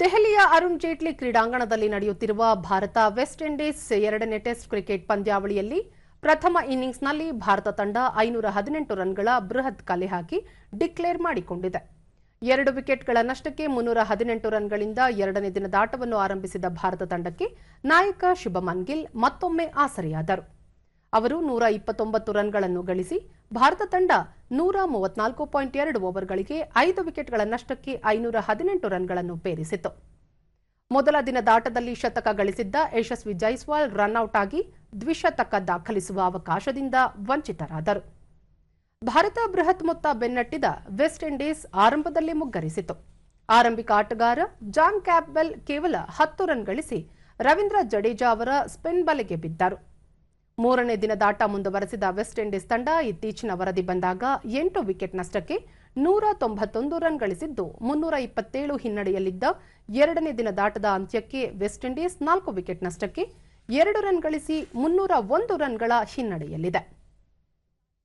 ದೆಹಲಿಯ ಅರುಣ್ ಜೇಟ್ಲಿ ಕ್ರೀಡಾಂಗಣದಲ್ಲಿ ನಡೆಯುತ್ತಿರುವ ಭಾರತ ವೆಸ್ಟ್ ಇಂಡೀಸ್ ಎರಡನೇ ಟೆಸ್ಟ್ ಕ್ರಿಕೆಟ್ ಪಂದ್ಯಾವಳಿಯಲ್ಲಿ ಪ್ರಥಮ ಇನ್ನಿಂಗ್ಸ್ನಲ್ಲಿ ಭಾರತ ತಂಡ ಐನೂರ ಹದಿನೆಂಟು ರನ್ಗಳ ಬೃಹತ್ ಕಲೆ ಹಾಕಿ ಡಿಕ್ಲೇರ್ ಮಾಡಿಕೊಂಡಿದೆ. ಎರಡು ವಿಕೆಟ್ಗಳ ನಷ್ಟಕ್ಕೆ ಮುನ್ನೂರ ಹದಿನೆಂಟು ರನ್ಗಳಿಂದ ಎರಡನೇ ದಿನದ ಆಟವನ್ನು ಆರಂಭಿಸಿದ ಭಾರತ ತಂಡಕ್ಕೆ ನಾಯಕ ಶುಭಮನ್ ಗಿಲ್ ಮತ್ತೊಮ್ಮೆ ಆಸರೆಯಾದರು. ಅವರು ನೂರ ಇಪ್ಪತ್ತೊಂಬತ್ತು ರನ್ಗಳನ್ನು ಗಳಿಸಿ ಭಾರತ ತಂಡ ನೂರ ಮೂವತ್ನಾಲ್ಕು ಪಾಯಿಂಟ್ ಎರಡು ಓವರ್ಗಳಿಗೆ ಐದು ವಿಕೆಟ್ಗಳ ನಷ್ಟಕ್ಕೆ ಐನೂರ ಹದಿನೆಂಟು ರನ್ಗಳನ್ನು ಪೇರಿಸಿತು ಮೊದಲ ದಿನದ ಆಟದಲ್ಲಿ ಶತಕ ಗಳಿಸಿದ್ದ ಯಶಸ್ವಿ ಜೈಸ್ವಾಲ್ ರನ್ಔಟ್ ಆಗಿ ದ್ವಿಶತಕ ದಾಖಲಿಸುವ ಅವಕಾಶದಿಂದ ವಂಚಿತರಾದರು. ಭಾರತ ಬೃಹತ್ ಮೊತ್ತ ಬೆನ್ನಟ್ಟಿದ ವೆಸ್ಟ್ ಇಂಡೀಸ್ ಆರಂಭದಲ್ಲಿ ಮುಗ್ಗರಿಸಿತು. ಆರಂಭಿಕ ಆಟಗಾರ ಜಾನ್ ಕ್ಯಾಪ್ಬೆಲ್ ಕೇವಲ ಹತ್ತು ರನ್ ಗಳಿಸಿ ರವೀಂದ್ರ ಜಡೇಜಾ ಅವರ ಸ್ಪಿನ್ ಬಲೆಗೆ ಬಿದ್ದರು. ಮೂರನೇ ದಿನದಾಟ ಮುಂದುವರೆಸಿದ ವೆಸ್ಟ್ ಇಂಡೀಸ್ ತಂಡ ಇತ್ತೀಚಿನ ವರದಿ ಬಂದಾಗ ಎಂಟು ವಿಕೆಟ್ ನಷ್ಟಕ್ಕೆ ನೂರ ತೊಂಬತ್ತೊಂದು ರನ್ ಗಳಿಸಿದ್ದು ಮುನ್ನೂರ ಇಪ್ಪತ್ತೇಳು ಹಿನ್ನಡೆಯಲ್ಲಿದ್ದ ಎರಡನೇ ದಿನದಾಟದ ಅಂತ್ಯಕ್ಕೆ ವೆಸ್ಟ್ ಇಂಡೀಸ್ ನಾಲ್ಕು ವಿಕೆಟ್ ನಷ್ಟಕ್ಕೆ ಎರಡು ರನ್ ಗಳಿಸಿ ಮುನ್ನೂರ ಒಂದು ರನ್ಗಳ ಹಿನ್ನಡೆಯಲ್ಲಿದೆ.